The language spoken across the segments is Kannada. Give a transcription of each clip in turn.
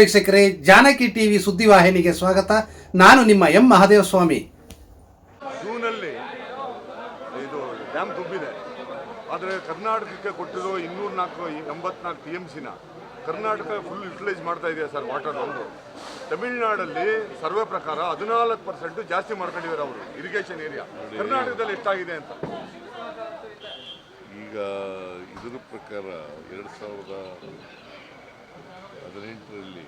ವೀಕ್ಷಕರೇ ಜಾನಕಿ ಟಿವಿ ಸುದ್ದಿವಾಹಿನಿಗೆ ಸ್ವಾಗತ. ನಾನು ನಿಮ್ಮ ಎಂ ಮಹಾದೇವ ಸ್ವಾಮಿ ಜೂನಲ್ಲಿ ಇದು ಡ್ಯಾಮ್ ತುಂಬಿದೆ. ಆದರೆ ಕರ್ನಾಟಕಕ್ಕೆ ಕೊಟ್ಟಿರೋ ಇನ್ನೂರ ನಾಲ್ಕು ಎಂಬತ್ನಾಲ್ಕು ಟಿ ಎಂ ಸಿನ ಕರ್ನಾಟಕ ಫುಲ್ ಯುಟಿಲೈಸ್ ಮಾಡ್ತಾ ಇದೆಯಾ ಸರ್ ವಾಟರ್ ಒಂದು ತಮಿಳುನಾಡಲ್ಲಿ ಸರ್ವೆ ಪ್ರಕಾರ ಹದಿನಾಲ್ಕು ಪರ್ಸೆಂಟ್ ಜಾಸ್ತಿ ಮಾಡ್ಕೊಂಡಿದ್ದಾರೆ ಅವರು ಇರಿಗೇಷನ್ ಏರಿಯಾ ಕರ್ನಾಟಕದಲ್ಲಿ ಎಷ್ಟಾಗಿದೆ ಅಂತ? ಈಗ ಇದರ ಪ್ರಕಾರ ಎರಡು ಸಾವಿರದ ಹದಿನೆಂಟರಲ್ಲಿ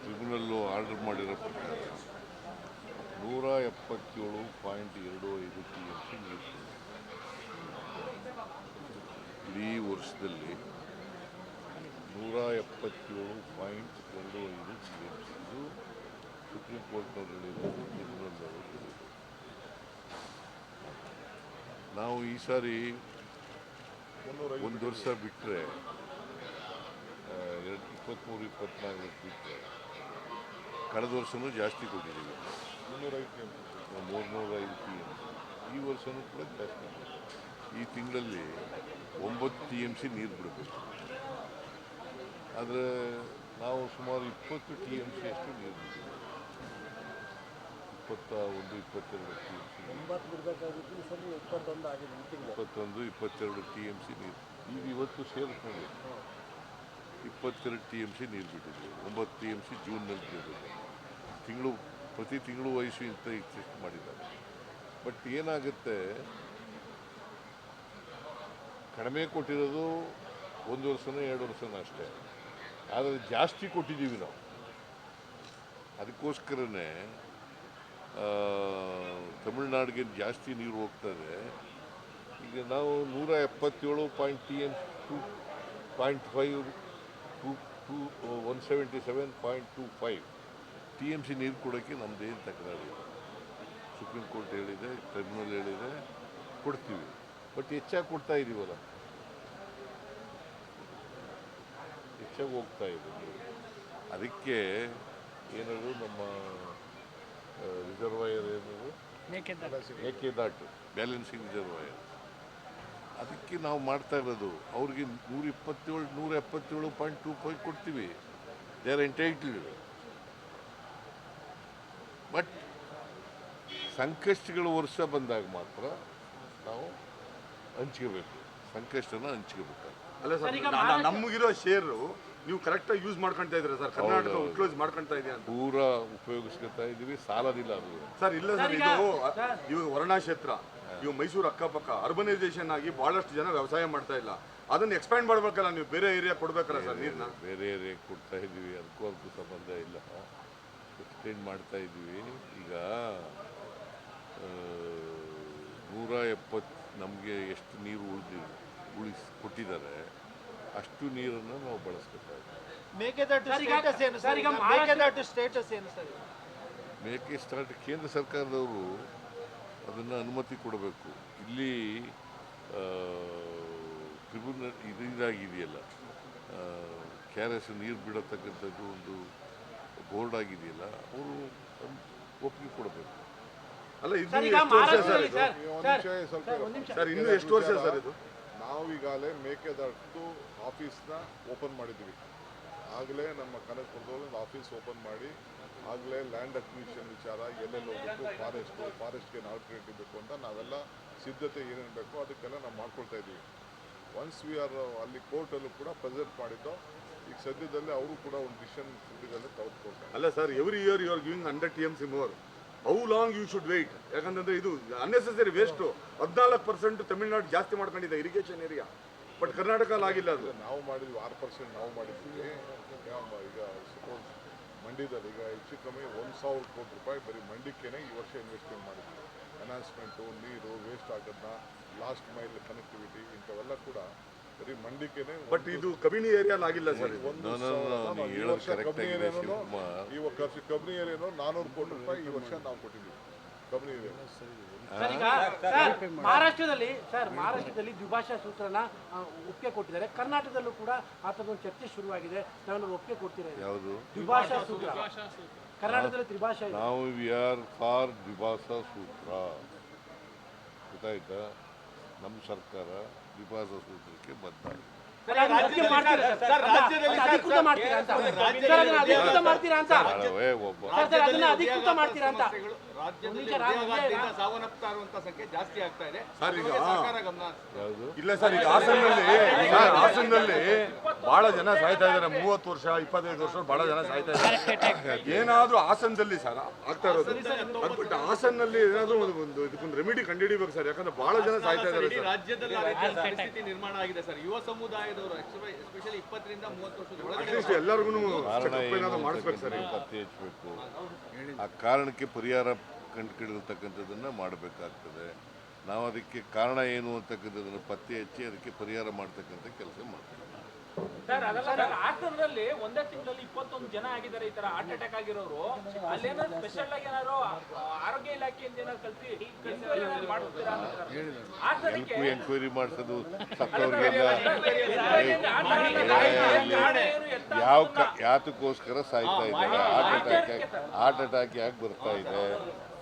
ಟ್ರಿಬ್ಯುನಲ್ಲು ಆರ್ಡರ್ ಮಾಡಿರೋ ಪ್ರಕಾರ ನೂರ ಎಪ್ಪತ್ತೇಳು ಪಾಯಿಂಟ್ ಎರಡು ಐದು ಟಿ ಎಸ್ ನೀರು ಇಡೀ ವರ್ಷದಲ್ಲಿ ನೂರ ಎಪ್ಪತ್ತೇಳು ಪಾಯಿಂಟ್ ಎರಡು ಐದು ಟಿ ಎಸ್ ಇದು ಸುಪ್ರೀಂ ಕೋರ್ಟ್ನವ್ರು ಹೇಳಿರೋದು ಟ್ರಿಬ್ಯುನಲ್ನವರು ಹೇಳಿರೋದು ನಾವು ಈ ಸಾರಿ ಒಂದು ವರ್ಷ ಬಿಟ್ಟರೆ ಇಪ್ಪತ್ತ್ಮೂರು ಇಪ್ಪತ್ನಾಲ್ಕು ಬಿಟ್ಟರೆ ಕಳೆದ ವರ್ಷವೂ ಜಾಸ್ತಿ ಕೊಟ್ಟಿದ್ದೀವಿ. ಮೂರ್ನೂರ ಐದು ಟಿ ಎಂ ಈ ವರ್ಷವೂ ಕೂಡ ಜಾಸ್ತಿ. ಈ ತಿಂಗಳಲ್ಲಿ ಒಂಬತ್ತು ಟಿ ಎಂ ಸಿ ನೀರು ಬಿಡಬೇಕು. ಆದರೆ ನಾವು ಸುಮಾರು ಇಪ್ಪತ್ತು ಟಿ ಎಂ ಸಿ ಅಷ್ಟು ನೀರು ಬಿಡ್ತೀವಿ ಇಪ್ಪತ್ತ ಒಂದು ಇಪ್ಪತ್ತೆರಡು ಟಿ ಎಂ ಸಿ ಇಪ್ಪತ್ತೊಂದು ಇಪ್ಪತ್ತೆರಡು ಟಿ ಎಂ ಸಿ ನೀರು. ಈಗ ಇವತ್ತು ಸೇರಿಸ್ಕೊಂಡು ಇಪ್ಪತ್ತೆರಡು ಟಿ ಎಂ ಸಿ ನೀರು ಬಿಟ್ಟಿದ್ವಿ. ಒಂಬತ್ತು ಟಿ ಎಂ ಸಿ ಜೂನ್ನಲ್ಲಿ ಬಿಡಬೇಕು ತಿಂಗಳು, ಪ್ರತಿ ತಿಂಗಳು ವಯಸ್ಸು ಇಂತ ಎಕ್ಸೆಸ್ಟ್ ಮಾಡಿದ್ದಾರೆ. ಬಟ್ ಏನಾಗುತ್ತೆ? ಕಡಿಮೆ ಕೊಟ್ಟಿರೋದು ಒಂದು ವರ್ಷನೋ, ಎರಡು ವರ್ಷನೋ ಅಷ್ಟೇ. ಆದರೆ ಜಾಸ್ತಿ ಕೊಟ್ಟಿದ್ದೀವಿ ನಾವು. ಅದಕ್ಕೋಸ್ಕರನೇ ತಮಿಳ್ನಾಡಿಗೆ ಜಾಸ್ತಿ ನೀರು ಹೋಗ್ತದೆ ಈಗ ನಾವು ನೂರ ಎಪ್ಪತ್ತೇಳು point T M two point five two two one seventy seven point two five. T M C ನೀರು ಕೊಡೋಕ್ಕೆ ನಮ್ಮದೇನು ತಕರಾರಿಲ್ಲ ಸುಪ್ರೀಂ ಕೋರ್ಟ್ ಹೇಳಿದೆ ಟ್ರಿಬ್ಯುನಲ್ ಹೇಳಿದೆ ಕೊಡ್ತೀವಿ. ಬಟ್ ಹೆಚ್ಚಾಗಿ ಕೊಡ್ತಾ ಇದ್ದೀವಲ್ಲ ಹೆಚ್ಚಾಗಿ ಹೋಗ್ತಾ ಇದ್ದೀವಿ ಅದಕ್ಕೆ ಏನದು ನಮ್ಮ ರಿಸರ್ವಾಯರ್ ಏನದು ಮೇಕೆದಾಟು ಬ್ಯಾಲೆನ್ಸಿಂಗ್ ರಿಸರ್ವಾಯರ್ ಅದಕ್ಕೆ ನಾವು ಮಾಡ್ತಾ ಇರೋದು. ಅವ್ರಿಗೆ ನೂರ ಇಪ್ಪತ್ತೇಳು ನೂರ ಎಪ್ಪತ್ತೇಳು ಪಾಯಿಂಟ್ ಟೂ ಫೈವ್ ಕೊಡ್ತೀವಿ. ದೇ ಆರ್ ಎಂಟೈಟಲ್ಡ್ ಬಟ್ ಸಂಕಷ್ಟಗಳು ವರ್ಷ ಬಂದಾಗ ಮಾತ್ರ ನಾವು ಹಂಚ್ಕೋಬೇಕು. ಸಂಕಷ್ಟನ ಹಂಚ್ಕೋಬೇಕು ಅಲ್ಲ ಸರ್ ನಮಗಿರೋ ಶೇರು ನೀವು ಕರೆಕ್ಟಾಗಿ ಯೂಸ್ ಮಾಡ್ಕೊಂತಾ ಇದ್ದೀರಾ ಸರ್? ಕರ್ನಾಟಕ ಕ್ಲೋಸ್ ಯುಟಿಲೈಸ್ ಮಾಡ್ಕೊಂತಾ ಇದೆಯಾ ಅಂತ? ಪೂರಾ ಉಪಯೋಗಿಸ್ಕೊತಾ ಇದೀವಿ ಸಾಲದಿಲ್ಲ ಅದು. ಸರ್ ಇಲ್ಲ ಸರ್ ಇದು ಇವಾಗ ವರ್ಣಾ ಕ್ಷೇತ್ರ ಇವು ಮೈಸೂರು ಅಕ್ಕಪಕ್ಕ ಅರ್ಬನೈಸೇಷನ್ ಆಗಿ ಬಹಳಷ್ಟು ಜನ ವ್ಯವಸಾಯ ಮಾಡ್ತಾ ಇಲ್ಲ. ಅದನ್ನ ಎಕ್ಸ್ಪ್ಯಾಂಡ್ ಮಾಡ್ಬೇಕಲ್ಲ ನೀವು ಬೇರೆ ಏರಿಯಾ ಕೊಡ್ಬೇಕಲ್ಲ ಸರ್ ನೀರ್ನ? ಬೇರೆ ಏರಿಯಾ ಕೊಡ್ತಾ ಇದೀವಿ ಅದಕ್ಕೂ ಅದಕ್ಕೂ ಸಂಬಂಧ ಇಲ್ಲ. ಎಕ್ಸ್ಟೆಂಡ್ ಮಾಡ್ತಾ ಇದೀವಿ ಈಗ ನೂರ ಎಪ್ಪತ್ತು ನಮಗೆ ಎಷ್ಟು ನೀರು ಉಳಿದಿ ಉಳಿಸ್ ಕೊಟ್ಟಿದ್ದಾರೆ ಅಷ್ಟು ನೀರನ್ನು ನಾವು ಬಳಸ್ಕೊತಾ ಇದ್ದೀವಿ. ಮೇಕೆದಾಟು ಸರ್, ಸ್ಟೇಟಸ್ ಏನು ಸರ್, ಈಗ ಮೇಕೆದಾಟು ಸ್ಟೇಟಸ್ ಏನು ಸರ್? ಮೇಕೆ ಸ್ಟಾರ್ಟ್ ಕೇಂದ್ರ ಸರ್ಕಾರದವರು ಅದನ್ನು ಅನುಮತಿ ಕೊಡಬೇಕು. ಇಲ್ಲಿ ಟ್ರಿಬ್ಯುನಲ್ ಇದು ಇದಾಗಿದೆಯಲ್ಲ. ಕೆ ಆರ್ ಎಸ್ ನೀರು ಬಿಡತಕ್ಕಂಥದ್ದು ಒಂದು ಬೋರ್ಡ್ ಆಗಿದೆಯಲ್ಲ ಅವರು ಒಪ್ಪಿಗೆ ಕೊಡಬೇಕು. ಅಲ್ಲ ಇದು ಸರ್ ಇನ್ನೂ ಎಷ್ಟು ವರ್ಷ ಸರ್ ಇದು? ನಾವು ಈಗಾಗಲೇ ಮೇಕೆದಾಟು ಆಫೀಸ್ನ ಓಪನ್ ಮಾಡಿದ್ದೀವಿ. ಆಗಲೇ ನಮ್ಮ ಕನಕಪುರದಲ್ಲಿ ಒಂದು ಆಫೀಸ್ ಓಪನ್ ಮಾಡಿ, ಆಗಲೇ ಲ್ಯಾಂಡ್ ಅಕ್ವಿಷನ್ ವಿಚಾರ, ಎಲ್ಲೆಲ್ಲಿ ಹೋಗ್ಬೇಕು, ಫಾರೆಸ್ಟು, ಫಾರೆಸ್ಟ್ಗೆ ಆಲ್ಟರ್ನೇಟಿವ್ ಬೇಕು ಅಂತ ನಾವೆಲ್ಲ ಸಿದ್ಧತೆ ಏನೇನು ಬೇಕೋ ಅದಕ್ಕೆಲ್ಲ ನಾವು ಮಾಡ್ಕೊಳ್ತಾ ಇದ್ದೀವಿ. ಒನ್ಸ್ ವಿ ಆರ್ ಅಲ್ಲಿ ಕೋರ್ಟಲ್ಲೂ ಕೂಡ ಪ್ರೆಸೆಂಟ್ ಮಾಡಿದ್ದು, ಈಗ ಸದ್ಯದಲ್ಲೇ ಅವರು ಕೂಡ ಒಂದು ಡಿಸಿಷನ್ ಅಲ್ಲ sir every year you are giving hundred T M C more how long you should wait ಯಾಕಂತಂದ್ರೆ ಇದು ಅನ್ನೆಸೆಸರಿ ವೇಸ್ಟು ಹದಿನಾಲ್ಕು ಪರ್ಸೆಂಟ್ ತಮಿಳ್ನಾಡು ಜಾಸ್ತಿ ಮಾಡ್ಕೊಂಡಿದೆ ಇರಿಗೇಷನ್ ಏರಿಯಾ ಬಟ್ ಕರ್ನಾಟಕ ಆಗಿಲ್ಲ ಅದು. ನಾವು ಮಾಡಿದ್ವಿ ಆರು ಪರ್ಸೆಂಟ್ ನಾವು ಮಾಡಿದ್ವಿ. ಈಗ ಸಪೋಸ್ ಮಂಡ್ಯದಲ್ಲಿ ಈಗ ಹೆಚ್ಚು ಕಮ್ಮಿ ಒಂದು ಸಾವಿರ ಕೋಟಿ ರೂಪಾಯಿ ಬರೀ ಮಂಡ್ಯಕ್ಕೇನೆ ಈ ವರ್ಷ ಇನ್ವೆಸ್ಟ್ಮೆಂಟ್ ಮಾಡಿದ್ವಿ. ಅನೌನ್ಸ್ಮೆಂಟು ನೀರು ವೇಸ್ಟ್ ಆಗೋದನ್ನ ಲಾಸ್ಟ್ ಮೈಲ್ ಕನೆಕ್ಟಿವಿಟಿ ಇಂಥವೆಲ್ಲ ಕೂಡ ಬಟ್ ಇದು ಕಬಿನಿ ಏರಿಯಾ ಆಗಿಲ್ಲ ಸರ್ ಒಂದು ಈ ಹೇಳೋದು ವರ್ಷ ಆಗಿದೆ ಏರಿಯಾನು ಈ ವರ್ಷ ಕಬ್ನಿ ಏರಿಯಾನು ನಾನೂರು ಕೋಟಿ ರೂಪಾಯಿ ಈ ವರ್ಷ ನಾವು ಕೊಟ್ಟಿದ್ದೀವಿ. ಕಬ್ನಿ ಏರಿಯಾ ಸರ್ ಈಗ ಸರ್ ಮಹಾರಾಷ್ಟ್ರದಲ್ಲಿ ಸರ್ ಮಹಾರಾಷ್ಟ್ರದಲ್ಲಿ ದ್ವಿಭಾಷಾ ಸೂತ್ರನ ಒಪ್ಪಿಗೆ ಕೊಟ್ಟಿದ್ದಾರೆ. ಕರ್ನಾಟಕದಲ್ಲೂ ಕೂಡ ಆ ಒಂದು ಚರ್ಚೆ ಶುರುವಾಗಿದೆ. ನಾನು ಒಪ್ಪಿಗೆ ಕೊಡ್ತೀರಾ? ಯಾವುದು? ದ್ವಿಭಾಷಾ ಸೂತ್ರ. ಕರ್ನಾಟಕದಲ್ಲಿ ತ್ರಿಭಾಷಾ ಇದೆ. ನಾವು ವಿ ಆರ್ ಫಾರ್ ದ್ವಿಭಾಷಾ ಸೂತ್ರ. ಗೊತ್ತಾಯ್ತಾ? ನಮ್ಮ ಸರ್ಕಾರ ದ್ವಿಭಾಷಾ ಸೂತ್ರಕ್ಕೆ ಬದ್ಧ ಸರ್? ಈಗ ಸರ್ಕಾರ ಗಮನ ಇಲ್ಲ ಸರ್ ಈಗ ಹಾಸನಲ್ಲಿ ಸರ್ ಹಾಸನಲ್ಲಿ ಬಹಳ ಜನ ಸಾಯ್ತಾ ಇದ್ದಾರೆ. ಮೂವತ್ತು ವರ್ಷ ಇಪ್ಪತ್ತೈದು ವರ್ಷ ಬಹಳ ಜನ ಸಾಯ್ತಾ ಇದ್ದಾರೆ. ಏನಾದ್ರೂ ಹಾಸನದಲ್ಲಿ ಸರ್ ಆಗ್ತಾ ಇರೋದು? ಅದ್ಬಿಟ್ಟು ಹಾಸನಲ್ಲಿ ಏನಾದ್ರೂ ಒಂದು ಒಂದು ಇದಕ್ಕೊಂದು ರೆಮಿಡಿ ಕಂಡುಹಿಡಿಬೇಕು ಸರ್. ಯಾಕಂದ್ರೆ ಬಹಳ ಜನ ಸಾಯ್ತಾ ಇದ್ದಾರೆ ರಾಜ್ಯದಲ್ಲಿ ನಿರ್ಮಾಣ ಆಗಿದೆ ಸರ್. ಯುವ ಸಮುದಾಯದವರು ಅಟ್ಲೀಸ್ಟ್ ಎಲ್ಲರಿಗೂ ಮಾಡಿಸ್ಬೇಕು ಸರ್ ಪತ್ತೆ ಹಚ್ಚಬೇಕು ಆ ಕಾರಣಕ್ಕೆ ಪರಿಹಾರ ಕಂಡುಕೊಂಡಿರ್ತಕ್ಕಂಥದ್ದನ್ನು ಮಾಡಬೇಕಾಗ್ತದೆ. ನಾವು ಅದಕ್ಕೆ ಕಾರಣ ಏನು ಅಂತಕ್ಕಂಥದ್ದನ್ನು ಪತ್ತೆ ಹಚ್ಚಿ ಅದಕ್ಕೆ ಪರಿಹಾರ ಮಾಡ್ತಕ್ಕಂಥ ಕೆಲಸ ಮಾಡ್ತೀವಿ. ಸರ್ ಅದಲ್ಲ ಸರ್ ಹಾಸನದಲ್ಲಿ ಒಂದೇ ತಿಂಗಳಲ್ಲಿ ಇಪ್ಪತ್ತೊಂದು ಜನ ಆಗಿದ್ದಾರೆ ಈ ತರ ಹಾರ್ಟ್ ಅಟ್ಯಾಕ್ ಆಗಿರೋರು. ಅಲ್ಲೇನಾದ್ರು ಸ್ಪೆಷಲ್ ಆಗಿ ಏನಾದ್ರು ಆರೋಗ್ಯ ಇಲಾಖೆಯಿಂದ ಏನಾದ್ರು ಕಲ್ಸಿ enquiry ಮಾಡ್ತೀರಾ ಎಲ್ಕು ಎಂಕ್ವೈರಿ ಮಾಡಿಸೋದು ಯಾವ ಯಾತಕ್ಕೋಸ್ಕರ ಸಾಯ್ತಾ ಇದ್ದಾರೆ? ಹಾರ್ಟ್ ಅಟ್ಯಾಕ್ ಹಾರ್ಟ್ ಅಟ್ಯಾಕ್ ಯಾಕೆ ಬರ್ತಾ ಇದೆ?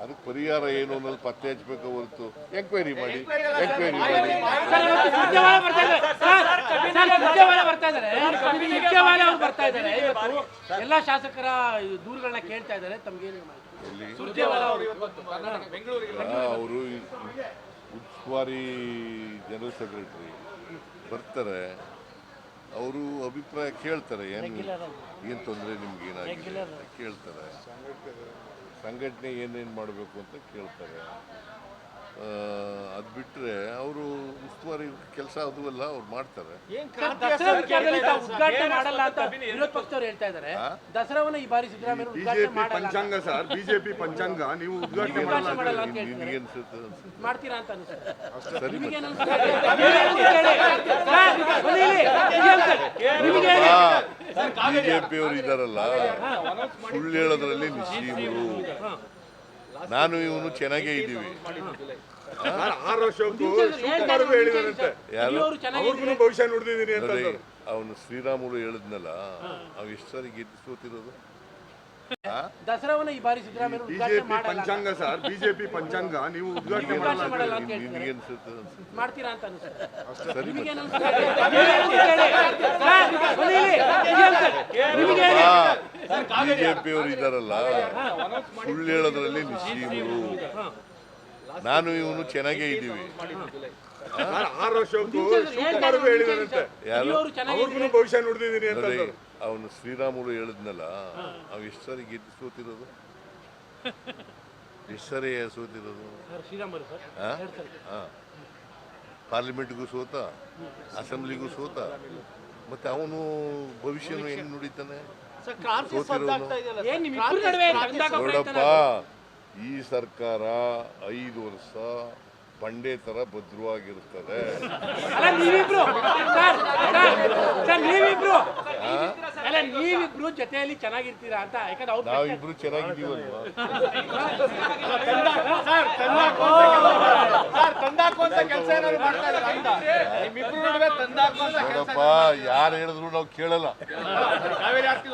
ಅದಕ್ಕೆ ಪರಿಹಾರ ಏನು ಅನ್ನೋದು ಪತ್ತೆ ಹಚ್ಚಬೇಕು ಹೊರತು. ಎಂಕ್ವೈರಿ ಮಾಡಿ. ಎಂಕ್ವೈರಿ ಮಾಡಿ. ಎಲ್ಲ ಇವತ್ತು ಸುರ್ಜೇವಾಲ ಬರ್ತಾ ಇದ್ದಾರೆ. ಸರ್ ಸರ್ ಸುರ್ಜೇವಾಲ ಬರ್ತಾ ಇದ್ದಾರೆ. ಸುರ್ಜೇವಾಲ ಅವ್ರು ಬರ್ತಾ ಇದ್ದಾರೆ. ಇವತ್ತು ಎಲ್ಲಾ ಶಾಸಕರ ದೂರುಗಳನ್ನ ಕೇಳ್ತಾ ಇದ್ದಾರೆ. ತಮ್ಗೆ ಅವರು. ಉಸ್ತುವಾರಿ ಜನರಲ್ ಸೆಕ್ರೆಟರಿ ಬರ್ತಾರೆ. ಅವರು ಅಭಿಪ್ರಾಯ ಕೇಳ್ತಾರೆ. ಏನು ಏನು ತೊಂದರೆ ನಿಮ್ಗೆ ಏನಾಗಿದೆ ಕೇಳ್ತಾರೆ. ಸಂಘಟನೆ ಏನೇನು ಮಾಡಬೇಕು ಅಂತ ಕೇಳ್ತಾರೆ. ಅದು ಬಿಟ್ಟರೆ ಅವರು ಉಸ್ತುವಾರಿ ಕೆಲಸ ಅದು ಅಲ್ಲ ಅವ್ರು ಮಾಡ್ತಾರೆ. ಸರ್, ದಸರಾ ವಿಚಾರದಲ್ಲಿ ಉದ್ಘಾಟನೆ ಮಾಡಲ್ಲ ಅಂತ ವಿರೋಧ ಪಕ್ಷದವ್ರು ಹೇಳ್ತಾ ಇದ್ದಾರೆ. ದಸರಾವನ್ನ ಈ ಬಾರಿ ಸಿದ್ದರಾಮಯ್ಯ ಉದ್ಘಾಟನೆ ಬಿಜೆಪಿ ಪಂಚಾಂಗ ಸರ್ ಬಿಜೆಪಿ ಪಂಚಾಂಗ ನೀವು ಉದ್ಘಾಟನೆ ಮಾಡಲ್ಲ ಅಂತ ಹೇಳ್ತಾರೆ? ನಿಮ್ಗೆ ಅನ್ಸುತ್ತೆ? ಅನ್ಸುತ್ತೆ. ಮಾಡ್ತೀರಾ ಅಂತ ಅನ್ಸುತ್ತೆ. ಸರಿ ನಿಮಗೆ ಬಿಜೆಪಿಯವರು ಇದ್ದಾರಲ್ಲ ಸುಳ್ಳು ಹೇಳೋದ್ರಲ್ಲಿ ನಿಶೀಮರು ನಾನು ಇವನು ಚೆನ್ನಾಗೇ ಇದ್ದೀವಿ. ಭವಿಷ್ಯ ನುಡಿದಿದ್ದೀನಿ ಅಂತ ನೋಡಿ ಅಂದ್ರು. ಅವನು ಶ್ರೀರಾಮುಲು ಹೇಳಿದ್ನಲ್ಲ ಅವ್ ಎಷ್ಟು ಸಾರಿ ಗೆದ್ದು ಸೋತಿರೋದು? ದಸರಾವನ್ನ ಈ ಬಾರಿ ಸಿದ್ದರಾಮಯ್ಯ ಉದ್ಘಾಟನೆ ಬಿಜೆಪಿ ಪಂಚಾಂಗ ಸರ್ ಬಿಜೆಪಿ ಪಂಚಾಂಗ ನೀವು ಉದ್ಘಾಟನೆ ಮಾಡಲ್ಲ ಅಂತ ಹೇಳ್ತಾರೆ ನಿಮ್ಗೆ ಅನ್ಸುತ್ತೆ ಅನ್ಸುತ್ತೆ. ಮಾಡ್ತೀರಾ ಅಂತ ಅನ್ಸುತ್ತೆ. ಸರಿ. ನಿಮಗೆ ಬಿಜೆಪಿಯವರು ಇದಾರಲ್ಲ ಸುಳ್ಳು ಹೇಳೋದ್ರಲ್ಲಿ ನಿಶ್ಚೀಮರು ನಾನು ಇವನು ಚೆನ್ನಾಗೇ ಇದ್ದೀವಿ. ನಾನು ಆರು ವರ್ಷಕ್ಕೂ ಹೇಳಿದಾರಂತೆ. ಅವರು ಭವಿಷ್ಯ ನುಡಿದಿದ್ದೀನಿ ಅಂತ. ಅವನು ಶ್ರೀರಾಮುಲು ಹೇಳಿದ್ನಲ್ಲ ಅವ್ ಎಷ್ಟು ಸಾರಿ ಗೆದ್ದು ಸೋತಿರೋದು? ಎಷ್ಟು ಸಾರಿ. ಸೋತಿರೋದು ಹಾಂ. ಪಾರ್ಲಿಮೆಂಟ್ಗೂ ಸೋತ ಅಸೆಂಬ್ಲಿಗೂ ಸೋತ ಮತ್ತೆ ಅವನು ಭವಿಷ್ಯನು ಹೆಂಗ್ ನುಡಿತಾನೆ? ನೋಡಪ್ಪ ಈ ಸರ್ಕಾರ ಐದು ವರ್ಷ ಬಂಡೆ ತರ ಭದ್ರವಾಗಿರುತ್ತದೆ ಅಲ್ಲ ನೀವಿಬ್ರು ಜೊತೆಯಲ್ಲಿ ಚೆನ್ನಾಗಿರ್ತೀರಾ ಅಂತ ಯಾಕಂದ್ರೆ ಅವ್ರು ನಾವಿಬ್ರು ಚೆನ್ನಾಗಿದ್ದೀವಲ್ವಾ ಸರ್ ತಂದಾಕುವಂತ ಕೆಲಸ ಏನಾದ್ರು ಮಾಡ್ತಾ ಇದ್ದಾರೆ ಅಂತ ನಿಮ್ಮಿಬ್ರು ನಡುವೆ ತಂದಾಕುವಂತ ಕೆಲಸ ನೋಡಪ್ಪ ಯಾರು ಹೇಳಿದ್ರು ನಾವು ಕೇಳಲ್ಲ ಕಾವೇರಿ ಆರ್ತಿ